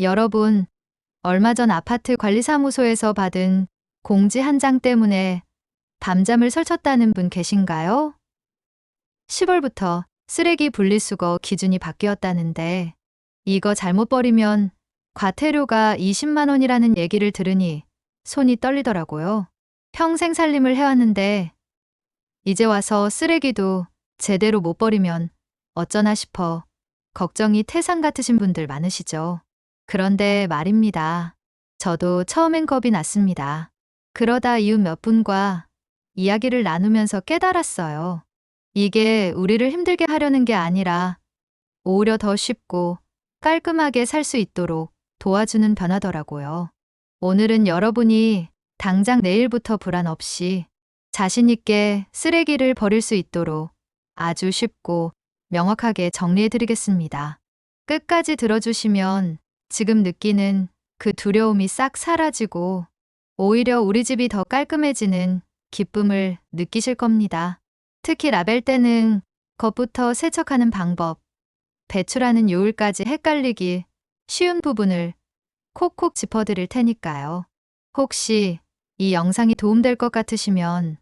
여러분, 얼마 전 아파트 관리사무소에서 받은 공지 한 장 때문에 밤잠을 설쳤다는 분 계신가요? 10월부터 쓰레기 분리수거 기준이 바뀌었다는데 이거 잘못 버리면 과태료가 20만 원이라는 얘기를 들으니 손이 떨리더라고요. 평생 살림을 해왔는데 이제 와서 쓰레기도 제대로 못 버리면 어쩌나 싶어 걱정이 태산 같으신 분들 많으시죠. 그런데 말입니다. 저도 처음엔 겁이 났습니다. 그러다 이웃 몇 분과 이야기를 나누면서 깨달았어요. 이게 우리를 힘들게 하려는 게 아니라 오히려 더 쉽고 깔끔하게 살 수 있도록 도와주는 변화더라고요. 오늘은 여러분이 당장 내일부터 불안 없이 자신있게 쓰레기를 버릴 수 있도록 아주 쉽고 명확하게 정리해 드리겠습니다. 끝까지 들어주시면 지금 느끼는 그 두려움이 싹 사라지고 오히려 우리 집이 더 깔끔해지는 기쁨을 느끼실 겁니다. 특히 라벨 때는 겉부터 세척하는 방법, 배출하는 요일까지 헷갈리기 쉬운 부분을 콕콕 짚어드릴 테니까요. 혹시 이 영상이 도움될 것 같으시면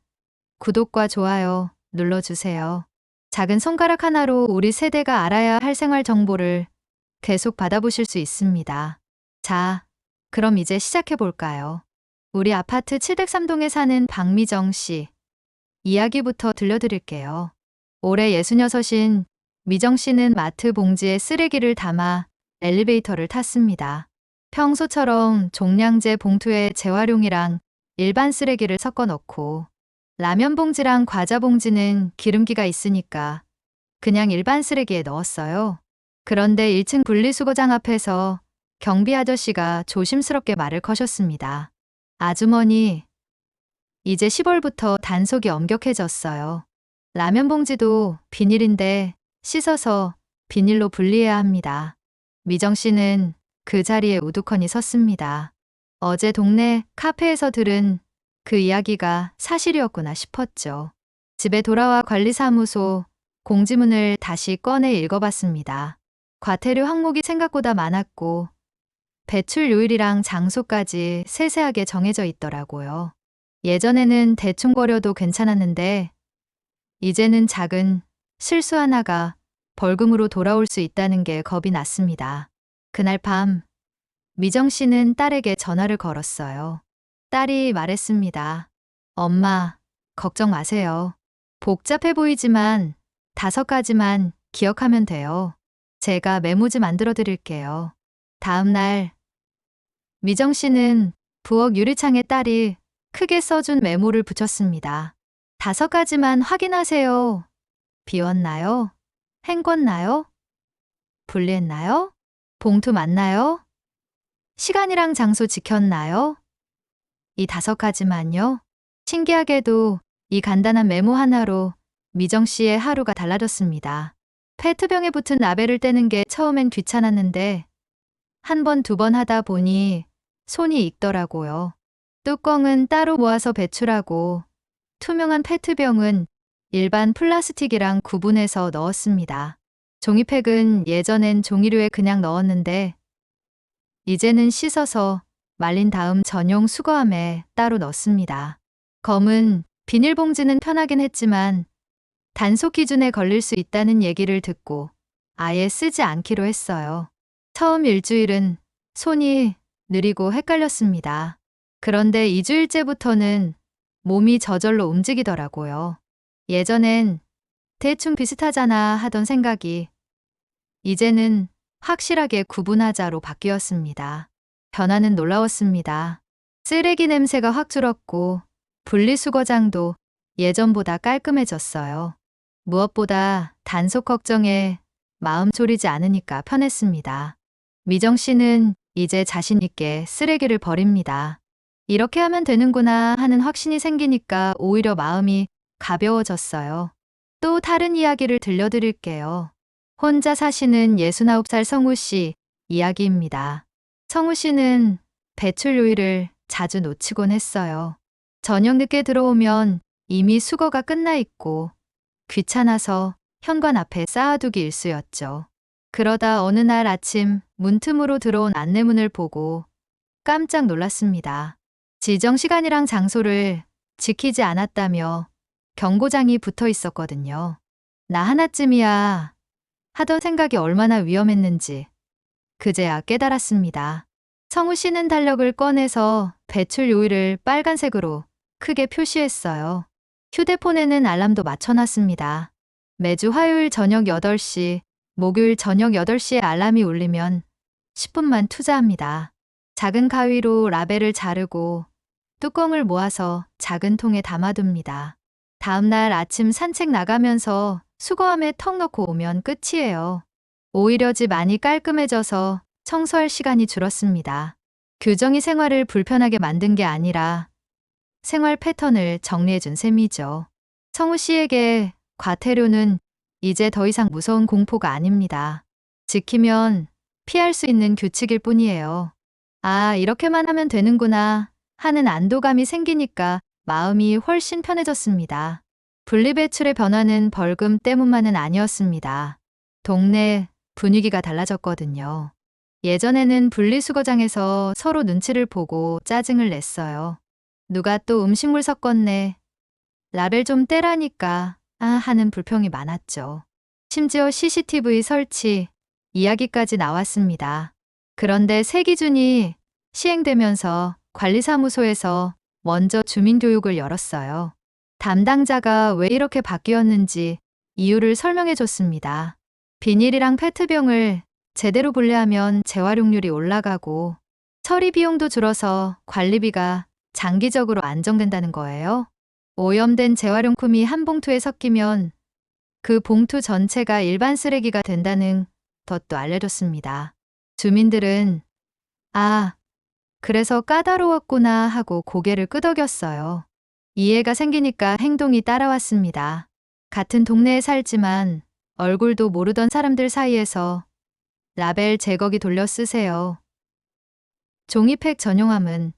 구독과 좋아요 눌러주세요. 작은 손가락 하나로 우리 세대가 알아야 할 생활 정보를 계속 받아보실 수 있습니다. 자, 그럼 이제 시작해 볼까요? 우리 아파트 703동에 사는 박미정 씨. 이야기부터 들려드릴게요. 올해 66인 미정 씨는 마트 봉지에 쓰레기를 담아 엘리베이터를 탔습니다. 평소처럼 종량제 봉투에 재활용이랑 일반 쓰레기를 섞어 넣고 라면 봉지랑 과자 봉지는 기름기가 있으니까 그냥 일반 쓰레기에 넣었어요. 그런데 1층 분리수거장 앞에서 경비 아저씨가 조심스럽게 말을 거셨습니다. 아주머니, 이제 10월부터 단속이 엄격해졌어요. 라면 봉지도 비닐인데 씻어서 비닐로 분리해야 합니다. 미정 씨는 그 자리에 우두커니 섰습니다. 어제 동네 카페에서 들은 그 이야기가 사실이었구나 싶었죠. 집에 돌아와 관리사무소 공지문을 다시 꺼내 읽어봤습니다. 과태료 항목이 생각보다 많았고 배출 요일이랑 장소까지 세세하게 정해져 있더라고요. 예전에는 대충 거려도 괜찮았는데 이제는 작은 실수 하나가 벌금으로 돌아올 수 있다는 게 겁이 났습니다. 그날 밤 미정 씨는 딸에게 전화를 걸었어요. 딸이 말했습니다. 엄마, 걱정 마세요. 복잡해 보이지만 다섯 가지만 기억하면 돼요. 제가 메모지 만들어 드릴게요. 다음 날 미정 씨는 부엌 유리창에 딸이 크게 써준 메모를 붙였습니다. 다섯 가지만 확인하세요. 비웠나요? 헹궜나요? 분리했나요? 봉투 맞나요? 시간이랑 장소 지켰나요? 이 다섯 가지만요. 신기하게도 이 간단한 메모 하나로 미정 씨의 하루가 달라졌습니다. 페트병에 붙은 라벨을 떼는 게 처음엔 귀찮았는데 한 번, 두 번 하다 보니 손이 익더라고요. 뚜껑은 따로 모아서 배출하고 투명한 페트병은 일반 플라스틱이랑 구분해서 넣었습니다. 종이팩은 예전엔 종이류에 그냥 넣었는데 이제는 씻어서 말린 다음 전용 수거함에 따로 넣습니다. 검은 비닐봉지는 편하긴 했지만 단속 기준에 걸릴 수 있다는 얘기를 듣고 아예 쓰지 않기로 했어요. 처음 일주일은 손이 느리고 헷갈렸습니다. 그런데 2주일째부터는 몸이 저절로 움직이더라고요. 예전엔 대충 비슷하잖아 하던 생각이 이제는 확실하게 구분하자로 바뀌었습니다. 변화는 놀라웠습니다. 쓰레기 냄새가 확 줄었고 분리수거장도 예전보다 깔끔해졌어요. 무엇보다 단속 걱정에 마음 졸이지 않으니까 편했습니다. 미정 씨는 이제 자신 있게 쓰레기를 버립니다. 이렇게 하면 되는구나 하는 확신이 생기니까 오히려 마음이 가벼워졌어요. 또 다른 이야기를 들려드릴게요. 혼자 사시는 69살 성우 씨 이야기입니다. 성우 씨는 배출 요일을 자주 놓치곤 했어요. 저녁 늦게 들어오면 이미 수거가 끝나 있고 귀찮아서 현관 앞에 쌓아두기 일쑤였죠. 그러다 어느 날 아침 문틈으로 들어온 안내문을 보고 깜짝 놀랐습니다. 지정 시간이랑 장소를 지키지 않았다며 경고장이 붙어 있었거든요. 나 하나쯤이야 하던 생각이 얼마나 위험했는지 그제야 깨달았습니다. 성우 씨는 달력을 꺼내서 배출 요일을 빨간색으로 크게 표시했어요. 휴대폰에는 알람도 맞춰놨습니다. 매주 화요일 저녁 8시, 목요일 저녁 8시에 알람이 울리면 10분만 투자합니다. 작은 가위로 라벨을 자르고 뚜껑을 모아서 작은 통에 담아둡니다. 다음날 아침 산책 나가면서 수거함에 턱 넣고 오면 끝이에요. 오히려 집 안이 깔끔해져서 청소할 시간이 줄었습니다. 규정이 생활을 불편하게 만든 게 아니라 생활 패턴을 정리해준 셈이죠. 성우 씨에게 과태료는 이제 더 이상 무서운 공포가 아닙니다. 지키면 피할 수 있는 규칙일 뿐이에요. 아, 이렇게만 하면 되는구나 하는 안도감이 생기니까 마음이 훨씬 편해졌습니다. 분리배출의 변화는 벌금 때문만은 아니었습니다. 동네 분위기가 달라졌거든요. 예전에는 분리수거장에서 서로 눈치를 보고 짜증을 냈어요. 누가 또 음식물 섞었네. 라벨 좀 떼라니까 아 하는 불평이 많았죠. 심지어 CCTV 설치 이야기까지 나왔습니다. 그런데 새 기준이 시행되면서 관리사무소에서 먼저 주민교육을 열었어요. 담당자가 왜 이렇게 바뀌었는지 이유를 설명해 줬습니다. 비닐이랑 페트병을 제대로 분리하면 재활용률이 올라가고 처리 비용도 줄어서 관리비가 장기적으로 안정된다는 거예요. 오염된 재활용품이 한 봉투에 섞이면 그 봉투 전체가 일반 쓰레기가 된다는 것도 알려줬습니다. 주민들은 아, 그래서 까다로웠구나 하고 고개를 끄덕였어요. 이해가 생기니까 행동이 따라왔습니다. 같은 동네에 살지만 얼굴도 모르던 사람들 사이에서 라벨 제거기 돌려 쓰세요. 종이팩 전용함은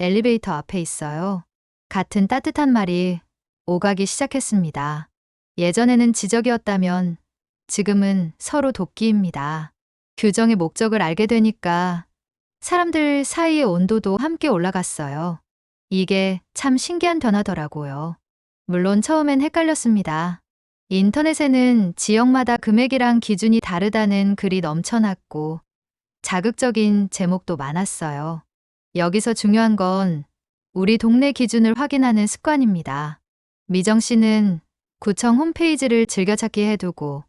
엘리베이터 앞에 있어요. 같은 따뜻한 말이 오가기 시작했습니다. 예전에는 지적이었다면 지금은 서로 돕기입니다. 규정의 목적을 알게 되니까 사람들 사이의 온도도 함께 올라갔어요. 이게 참 신기한 변화더라고요. 물론 처음엔 헷갈렸습니다. 인터넷에는 지역마다 금액이랑 기준이 다르다는 글이 넘쳐났고 자극적인 제목도 많았어요. 여기서 중요한 건 우리 동네 기준을 확인하는 습관입니다. 미정 씨는 구청 홈페이지를 즐겨찾기 해두고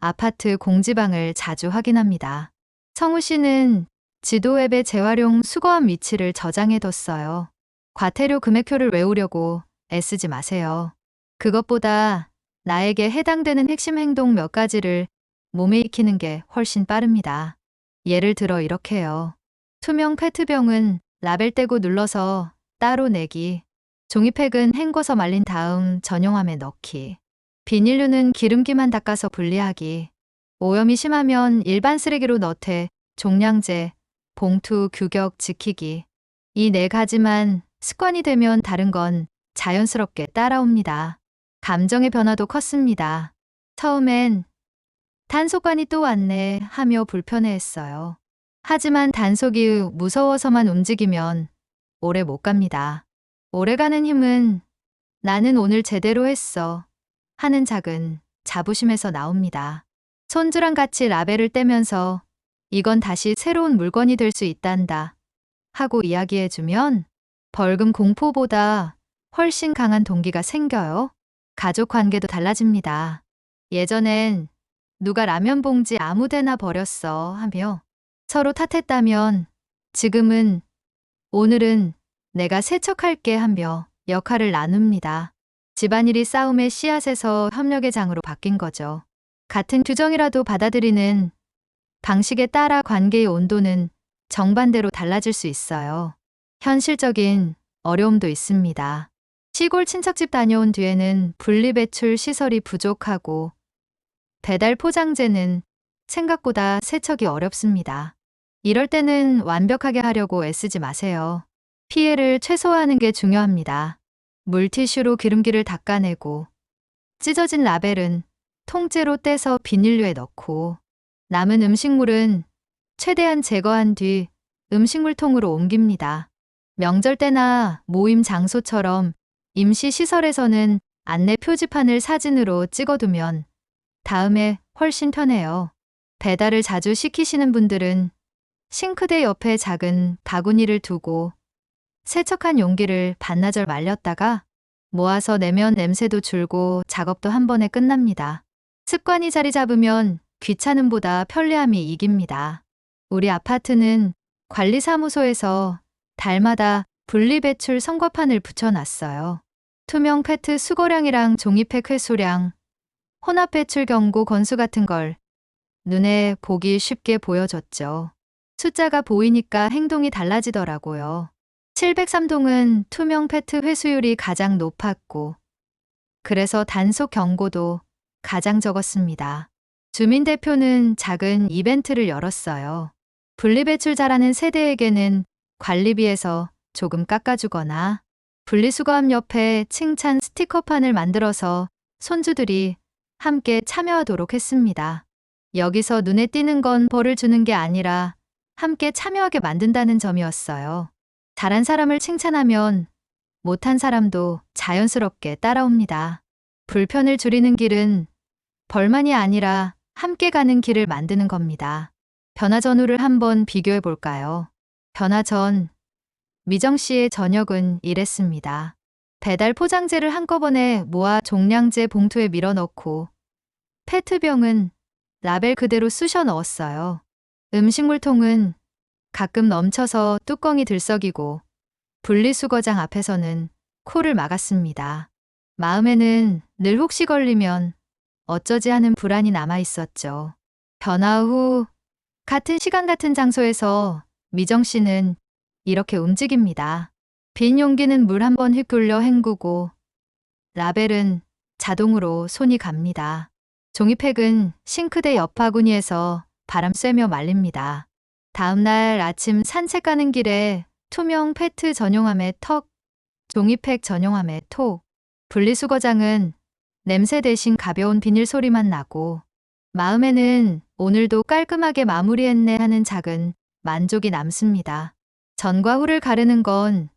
아파트 공지방을 자주 확인합니다. 성우 씨는 지도 앱에 재활용 수거함 위치를 저장해뒀어요. 과태료 금액표를 외우려고 애쓰지 마세요. 그것보다 나에게 해당되는 핵심 행동 몇 가지를 몸에 익히는 게 훨씬 빠릅니다. 예를 들어 이렇게요. 투명 페트병은 라벨 떼고 눌러서 따로 내기. 종이팩은 헹궈서 말린 다음 전용함에 넣기. 비닐류는 기름기만 닦아서 분리하기. 오염이 심하면 일반 쓰레기로 넣되 종량제, 봉투 규격 지키기. 이 네 가지만 습관이 되면 다른 건 자연스럽게 따라옵니다. 감정의 변화도 컸습니다. 처음엔 단속관이 또 왔네 하며 불편해했어요. 하지만 단속이 무서워서만 움직이면 오래 못 갑니다. 오래 가는 힘은 나는 오늘 제대로 했어 하는 작은 자부심에서 나옵니다. 손주랑 같이 라벨을 떼면서 이건 다시 새로운 물건이 될 수 있단다 하고 이야기해주면 벌금 공포보다 훨씬 강한 동기가 생겨요. 가족 관계도 달라집니다. 예전엔 누가 라면 봉지 아무데나 버렸어 하며 서로 탓했다면 지금은 오늘은 내가 세척할게 하며 역할을 나눕니다. 집안일이 싸움의 씨앗에서 협력의 장으로 바뀐 거죠. 같은 규정이라도 받아들이는 방식에 따라 관계의 온도는 정반대로 달라질 수 있어요. 현실적인 어려움도 있습니다. 시골 친척집 다녀온 뒤에는 분리배출 시설이 부족하고 배달 포장재는 생각보다 세척이 어렵습니다. 이럴 때는 완벽하게 하려고 애쓰지 마세요. 피해를 최소화하는 게 중요합니다. 물티슈로 기름기를 닦아내고 찢어진 라벨은 통째로 떼서 비닐류에 넣고 남은 음식물은 최대한 제거한 뒤 음식물통으로 옮깁니다. 명절 때나 모임 장소처럼 임시 시설에서는 안내 표지판을 사진으로 찍어두면 다음에 훨씬 편해요. 배달을 자주 시키시는 분들은 싱크대 옆에 작은 바구니를 두고 세척한 용기를 반나절 말렸다가 모아서 내면 냄새도 줄고 작업도 한 번에 끝납니다. 습관이 자리 잡으면 귀찮음보다 편리함이 이깁니다. 우리 아파트는 관리사무소에서 달마다 분리배출 선거판을 붙여놨어요. 투명 페트 수거량이랑 종이팩 회수량, 혼합배출 경고 건수 같은 걸 눈에 보기 쉽게 보여줬죠. 숫자가 보이니까 행동이 달라지더라고요. 703동은 투명 페트 회수율이 가장 높았고, 그래서 단속 경고도 가장 적었습니다. 주민대표는 작은 이벤트를 열었어요. 분리배출 잘하는 세대에게는 관리비에서 조금 깎아주거나 분리수거함 옆에 칭찬 스티커판을 만들어서 손주들이 함께 참여하도록 했습니다. 여기서 눈에 띄는 건 벌을 주는 게 아니라 함께 참여하게 만든다는 점이었어요. 잘한 사람을 칭찬하면 못한 사람도 자연스럽게 따라옵니다. 불편을 줄이는 길은 벌만이 아니라 함께 가는 길을 만드는 겁니다. 변화 전후를 한번 비교해 볼까요? 변화 전, 미정 씨의 저녁은 이랬습니다. 배달 포장재를 한꺼번에 모아 종량제 봉투에 밀어 넣고 페트병은 라벨 그대로 쑤셔 넣었어요. 음식물통은 가끔 넘쳐서 뚜껑이 들썩이고 분리수거장 앞에서는 코를 막았습니다. 마음에는 늘 혹시 걸리면 어쩌지 하는 불안이 남아 있었죠. 변화 후 같은 시간 같은 장소에서 미정 씨는 이렇게 움직입니다. 빈 용기는 물 한 번 휘둘려 헹구고 라벨은 자동으로 손이 갑니다. 종이팩은 싱크대 옆 바구니에서 바람 쐬며 말립니다. 다음 날 아침 산책 가는 길에 투명 페트 전용함에 턱, 종이팩 전용함에 톡, 분리수거장은 냄새 대신 가벼운 비닐 소리만 나고 마음에는 오늘도 깔끔하게 마무리했네 하는 작은 만족이 남습니다. 전과 후를 가르는 건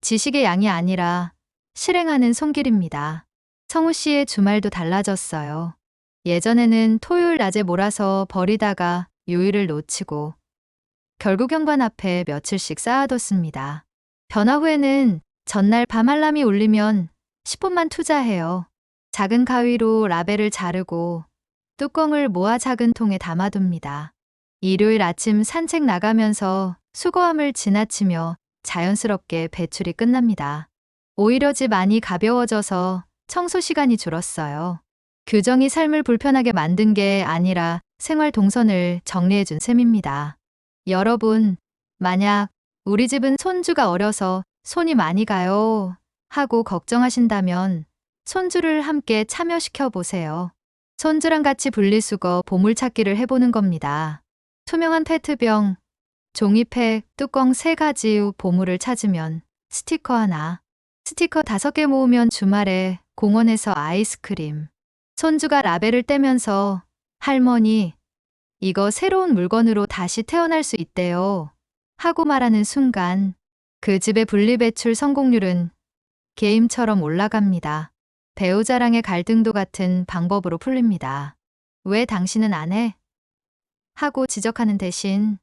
지식의 양이 아니라 실행하는 손길입니다. 성우 씨의 주말도 달라졌어요. 예전에는 토요일 낮에 몰아서 버리다가 요일을 놓치고 결국 현관 앞에 며칠씩 쌓아뒀습니다. 변화 후에는 전날 밤 알람이 울리면 10분만 투자해요. 작은 가위로 라벨을 자르고 뚜껑을 모아 작은 통에 담아둡니다. 일요일 아침 산책 나가면서 수거함을 지나치며 자연스럽게 배출이 끝납니다. 오히려 집 안이 가벼워져서 청소 시간이 줄었어요. 규정이 삶을 불편하게 만든 게 아니라 생활 동선을 정리해 준 셈입니다. 여러분, 만약 우리 집은 손주가 어려서 손이 많이 가요 하고 걱정하신다면 손주를 함께 참여시켜 보세요. 손주랑 같이 분리수거 보물찾기를 해보는 겁니다. 투명한 페트병, 종이팩, 뚜껑 세 가지 후 보물을 찾으면 스티커 하나, 스티커 다섯 개 모으면 주말에 공원에서 아이스크림. 손주가 라벨을 떼면서 할머니, 이거 새로운 물건으로 다시 태어날 수 있대요. 하고 말하는 순간 그 집의 분리배출 성공률은 게임처럼 올라갑니다. 배우자랑의 갈등도 같은 방법으로 풀립니다. 왜 당신은 안 해? 하고 지적하는 대신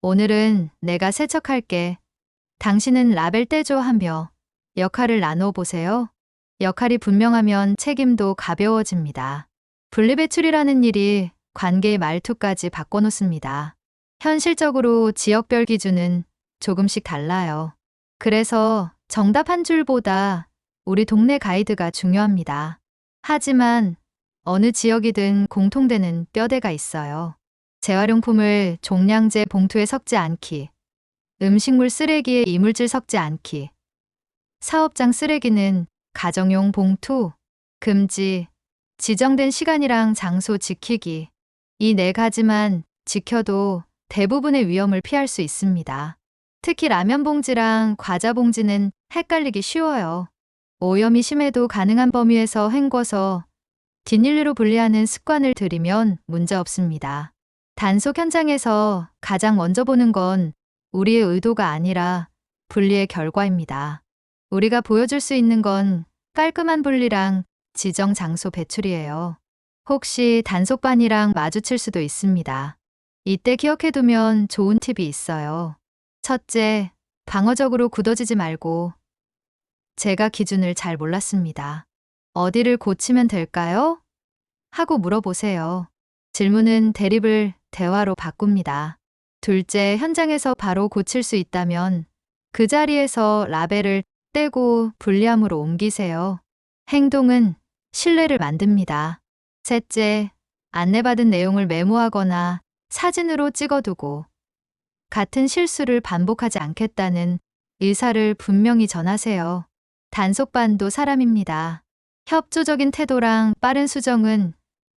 오늘은 내가 세척할게. 당신은 라벨 떼줘 하며 역할을 나눠 보세요. 역할이 분명하면 책임도 가벼워집니다. 분리배출이라는 일이 관계의 말투까지 바꿔놓습니다. 현실적으로 지역별 기준은 조금씩 달라요. 그래서 정답 한 줄보다 우리 동네 가이드가 중요합니다. 하지만 어느 지역이든 공통되는 뼈대가 있어요. 재활용품을 종량제 봉투에 섞지 않기, 음식물 쓰레기에 이물질 섞지 않기, 사업장 쓰레기는 가정용 봉투, 금지, 지정된 시간이랑 장소 지키기. 이 네 가지만 지켜도 대부분의 위험을 피할 수 있습니다. 특히 라면 봉지랑 과자 봉지는 헷갈리기 쉬워요. 오염이 심해도 가능한 범위에서 헹궈서 뒷일리로 분리하는 습관을 들이면 문제 없습니다. 단속 현장에서 가장 먼저 보는 건 우리의 의도가 아니라 분리의 결과입니다. 우리가 보여줄 수 있는 건 깔끔한 분리랑 지정 장소 배출이에요. 혹시 단속반이랑 마주칠 수도 있습니다. 이때 기억해두면 좋은 팁이 있어요. 첫째, 방어적으로 굳어지지 말고 제가 기준을 잘 몰랐습니다. 어디를 고치면 될까요? 하고 물어보세요. 질문은 대립을 대화로 바꿉니다. 둘째, 현장에서 바로 고칠 수 있다면 그 자리에서 라벨을 떼고 분리함으로 옮기세요. 행동은 신뢰를 만듭니다. 셋째, 안내받은 내용을 메모하거나 사진으로 찍어두고 같은 실수를 반복하지 않겠다는 의사를 분명히 전하세요. 단속반도 사람입니다. 협조적인 태도랑 빠른 수정은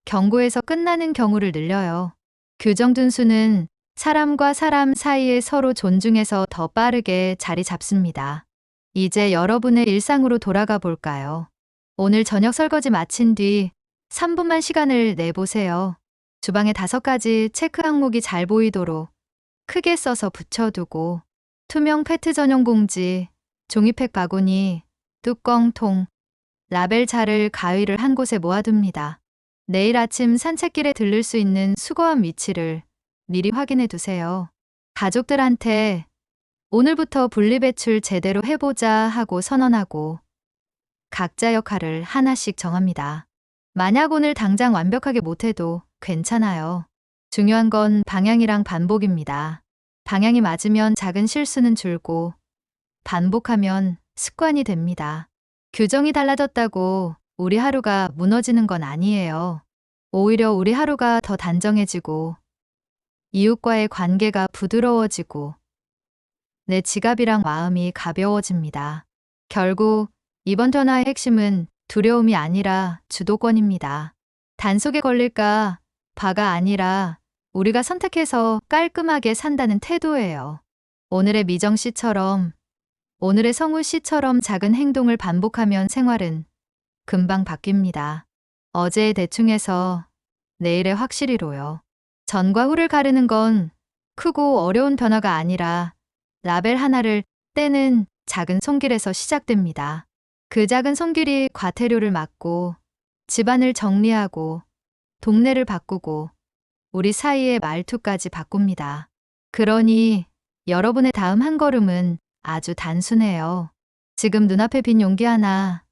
경고에서 끝나는 경우를 늘려요. 규정 둔수는 사람과 사람 사이에 서로 존중해서 더 빠르게 자리 잡습니다. 이제 여러분의 일상으로 돌아가 볼까요? 오늘 저녁 설거지 마친 뒤 3분만 시간을 내보세요. 주방에 다섯 가지 체크 항목이 잘 보이도록 크게 써서 붙여두고 투명 페트 전용 봉지, 종이팩 바구니, 뚜껑통, 라벨 자를 가위를 한 곳에 모아둡니다. 내일 아침 산책길에 들를 수 있는 수거함 위치를 미리 확인해 두세요. 가족들한테 오늘부터 분리배출 제대로 해보자 하고 선언하고 각자 역할을 하나씩 정합니다. 만약 오늘 당장 완벽하게 못해도 괜찮아요. 중요한 건 방향이랑 반복입니다. 방향이 맞으면 작은 실수는 줄고 반복하면 습관이 됩니다. 규정이 달라졌다고 우리 하루가 무너지는 건 아니에요. 오히려 우리 하루가 더 단정해지고 이웃과의 관계가 부드러워지고 내 지갑이랑 마음이 가벼워집니다. 결국 이번 변화의 핵심은 두려움이 아니라 주도권입니다. 단속에 걸릴까 바가 아니라 우리가 선택해서 깔끔하게 산다는 태도예요. 오늘의 미정 씨처럼 오늘의 성우 씨처럼 작은 행동을 반복하면 생활은 금방 바뀝니다. 어제의 대충에서 내일의 확실히로요. 전과 후를 가르는 건 크고 어려운 변화가 아니라 라벨 하나를 떼는 작은 손길에서 시작됩니다. 그 작은 손길이 과태료를 막고 집안을 정리하고 동네를 바꾸고 우리 사이의 말투까지 바꿉니다. 그러니 여러분의 다음 한 걸음은 아주 단순해요. 지금 눈앞에 빈 용기 하나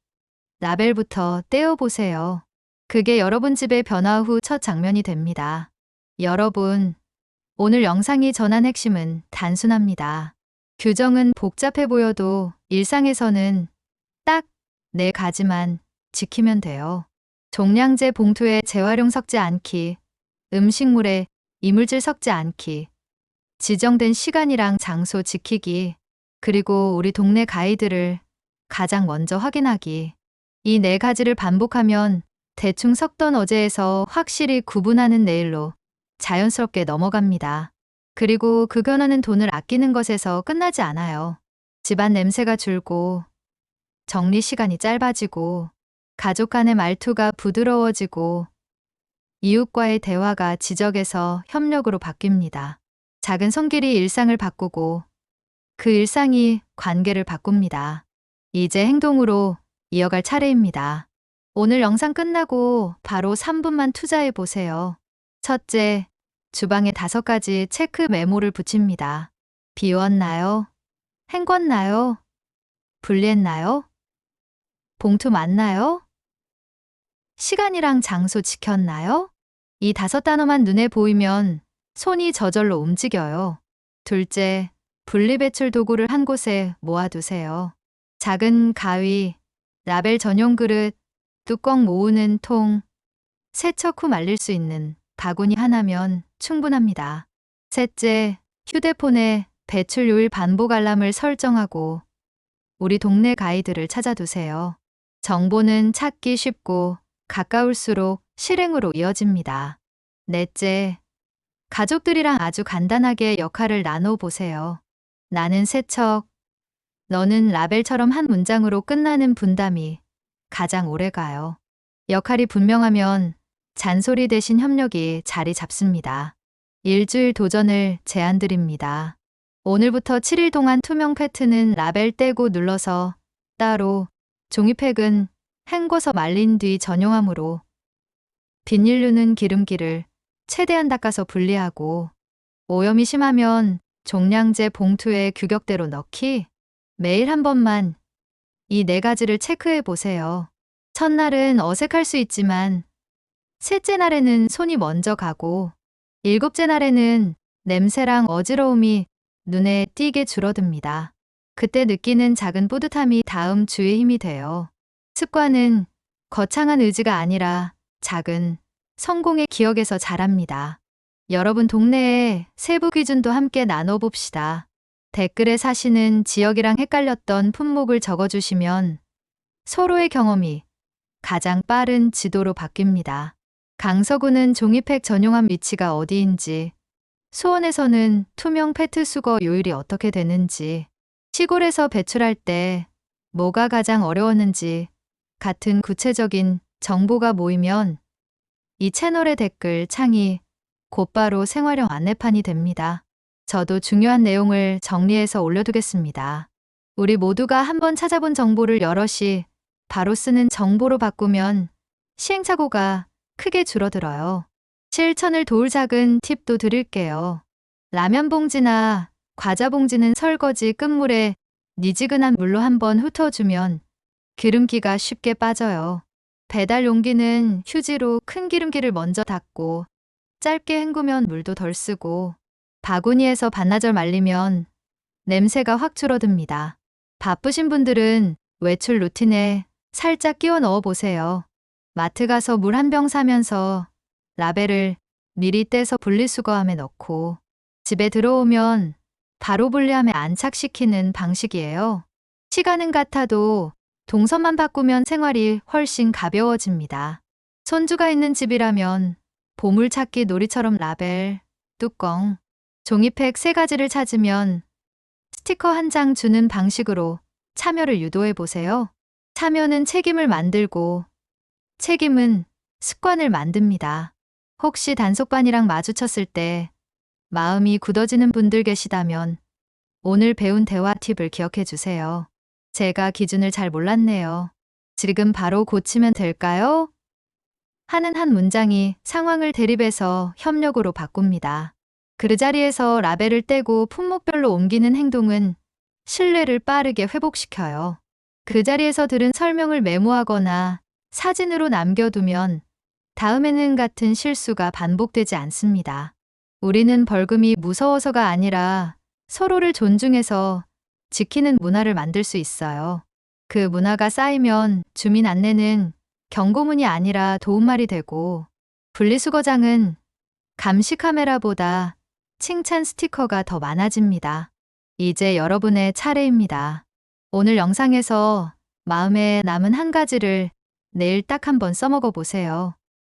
라벨부터 떼어보세요. 그게 여러분 집의 변화 후 첫 장면이 됩니다. 여러분, 오늘 영상이 전한 핵심은 단순합니다. 규정은 복잡해 보여도 일상에서는 딱 네 가지만 지키면 돼요. 종량제 봉투에 재활용 섞지 않기, 음식물에 이물질 섞지 않기, 지정된 시간이랑 장소 지키기, 그리고 우리 동네 가이드를 가장 먼저 확인하기. 이 네 가지를 반복하면 대충 섞던 어제에서 확실히 구분하는 내일로 자연스럽게 넘어갑니다. 그리고 그 변화는 돈을 아끼는 것에서 끝나지 않아요. 집안 냄새가 줄고, 정리 시간이 짧아지고, 가족 간의 말투가 부드러워지고, 이웃과의 대화가 지적에서 협력으로 바뀝니다. 작은 손길이 일상을 바꾸고, 그 일상이 관계를 바꿉니다. 이제 행동으로 이어갈 차례입니다. 오늘 영상 끝나고 바로 3분만 투자해 보세요. 첫째, 주방에 다섯 가지 체크 메모를 붙입니다. 비웠나요? 헹궜나요? 분리했나요? 봉투 맞나요? 시간이랑 장소 지켰나요? 이 다섯 단어만 눈에 보이면 손이 저절로 움직여요. 둘째, 분리배출 도구를 한 곳에 모아두세요. 작은 가위, 라벨 전용 그릇, 뚜껑 모으는 통, 세척 후 말릴 수 있는 바구니 하나면 충분합니다. 셋째, 휴대폰에 배출 요일 반복 알람을 설정하고 우리 동네 가이드를 찾아두세요. 정보는 찾기 쉽고 가까울수록 실행으로 이어집니다. 넷째, 가족들이랑 아주 간단하게 역할을 나눠 보세요. 나는 세척, 너는 라벨처럼 한 문장으로 끝나는 분담이 가장 오래 가요. 역할이 분명하면 잔소리 대신 협력이 자리 잡습니다. 일주일 도전을 제안드립니다. 오늘부터 7일 동안 투명 팩트는 라벨 떼고 눌러서 따로, 종이팩은 헹궈서 말린 뒤 전용함으로, 비닐류는 기름기를 최대한 닦아서 분리하고, 오염이 심하면 종량제 봉투에 규격대로 넣기, 매일 한 번만 이 네 가지를 체크해 보세요. 첫날은 어색할 수 있지만, 셋째 날에는 손이 먼저 가고, 일곱째 날에는 냄새랑 어지러움이 눈에 띄게 줄어듭니다. 그때 느끼는 작은 뿌듯함이 다음 주의 힘이 돼요. 습관은 거창한 의지가 아니라 작은 성공의 기억에서 자랍니다. 여러분 동네의 세부 기준도 함께 나눠봅시다. 댓글에 사시는 지역이랑 헷갈렸던 품목을 적어주시면 서로의 경험이 가장 빠른 지도로 바뀝니다. 강서구는 종이팩 전용함 위치가 어디인지, 수원에서는 투명 페트 수거 요율이 어떻게 되는지, 시골에서 배출할 때 뭐가 가장 어려웠는지 같은 구체적인 정보가 모이면 이 채널의 댓글 창이 곧바로 생활형 안내판이 됩니다. 저도 중요한 내용을 정리해서 올려두겠습니다. 우리 모두가 한번 찾아본 정보를 여럿이 바로 쓰는 정보로 바꾸면 시행착오가 크게 줄어들어요. 실천을 도울 작은 팁도 드릴게요. 라면 봉지나 과자 봉지는 설거지 끝물에 미지근한 물로 한번 훑어주면 기름기가 쉽게 빠져요. 배달 용기는 휴지로 큰 기름기를 먼저 닦고 짧게 헹구면 물도 덜 쓰고 바구니에서 반나절 말리면 냄새가 확 줄어듭니다. 바쁘신 분들은 외출 루틴에 살짝 끼워 넣어 보세요. 마트 가서 물 한 병 사면서 라벨을 미리 떼서 분리수거함에 넣고 집에 들어오면 바로 분리함에 안착시키는 방식이에요. 시간은 같아도 동선만 바꾸면 생활이 훨씬 가벼워집니다. 손주가 있는 집이라면 보물찾기 놀이처럼 라벨, 뚜껑, 종이팩 세 가지를 찾으면 스티커 한 장 주는 방식으로 참여를 유도해 보세요. 참여는 책임을 만들고 책임은 습관을 만듭니다. 혹시 단속반이랑 마주쳤을 때 마음이 굳어지는 분들 계시다면 오늘 배운 대화 팁을 기억해 주세요. 제가 기준을 잘 몰랐네요. 지금 바로 고치면 될까요? 하는 한 문장이 상황을 대립해서 협력으로 바꿉니다. 그 자리에서 라벨을 떼고 품목별로 옮기는 행동은 신뢰를 빠르게 회복시켜요. 그 자리에서 들은 설명을 메모하거나 사진으로 남겨두면 다음에는 같은 실수가 반복되지 않습니다. 우리는 벌금이 무서워서가 아니라 서로를 존중해서 지키는 문화를 만들 수 있어요. 그 문화가 쌓이면 주민 안내는 경고문이 아니라 도움말이 되고 분리수거장은 감시 카메라보다 칭찬 스티커가 더 많아집니다. 이제 여러분의 차례입니다. 오늘 영상에서 마음에 남은 한 가지를 내일 딱 한 번 써먹어 보세요.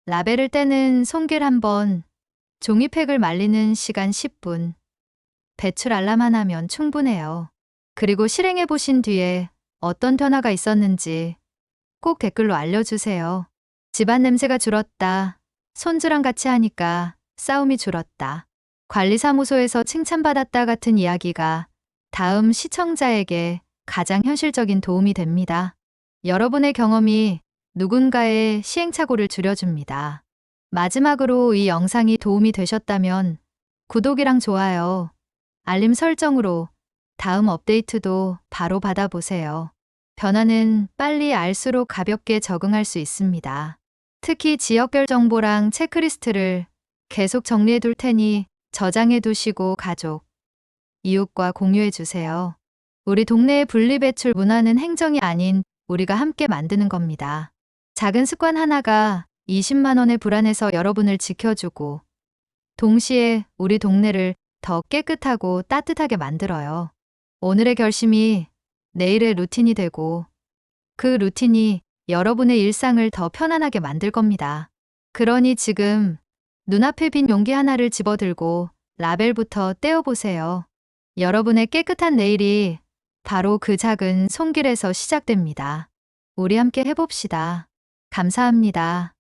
라벨을 떼는 손길 한 번, 종이팩을 말리는 시간 10분, 배출 알람 하나면 충분해요. 그리고 실행해 보신 뒤에 어떤 변화가 있었는지 꼭 댓글로 알려주세요. 집안 냄새가 줄었다. 손주랑 같이 하니까 싸움이 줄었다. 관리사무소에서 칭찬받았다 같은 이야기가 다음 시청자에게 가장 현실적인 도움이 됩니다. 여러분의 경험이 누군가의 시행착오를 줄여줍니다. 마지막으로 이 영상이 도움이 되셨다면 구독이랑 좋아요, 알림 설정으로 다음 업데이트도 바로 받아보세요. 변화는 빨리 알수록 가볍게 적응할 수 있습니다. 특히 지역별 정보랑 체크리스트를 계속 정리해 둘 테니 저장해 두시고 가족, 이웃과 공유해 주세요. 우리 동네의 분리배출 문화는 행정이 아닌 우리가 함께 만드는 겁니다. 작은 습관 하나가 20만 원의 불안에서 여러분을 지켜주고 동시에 우리 동네를 더 깨끗하고 따뜻하게 만들어요. 오늘의 결심이 내일의 루틴이 되고 그 루틴이 여러분의 일상을 더 편안하게 만들 겁니다. 그러니 지금 눈앞에 빈 용기 하나를 집어들고 라벨부터 떼어보세요. 여러분의 깨끗한 내일이 바로 그 작은 손길에서 시작됩니다. 우리 함께 해봅시다. 감사합니다.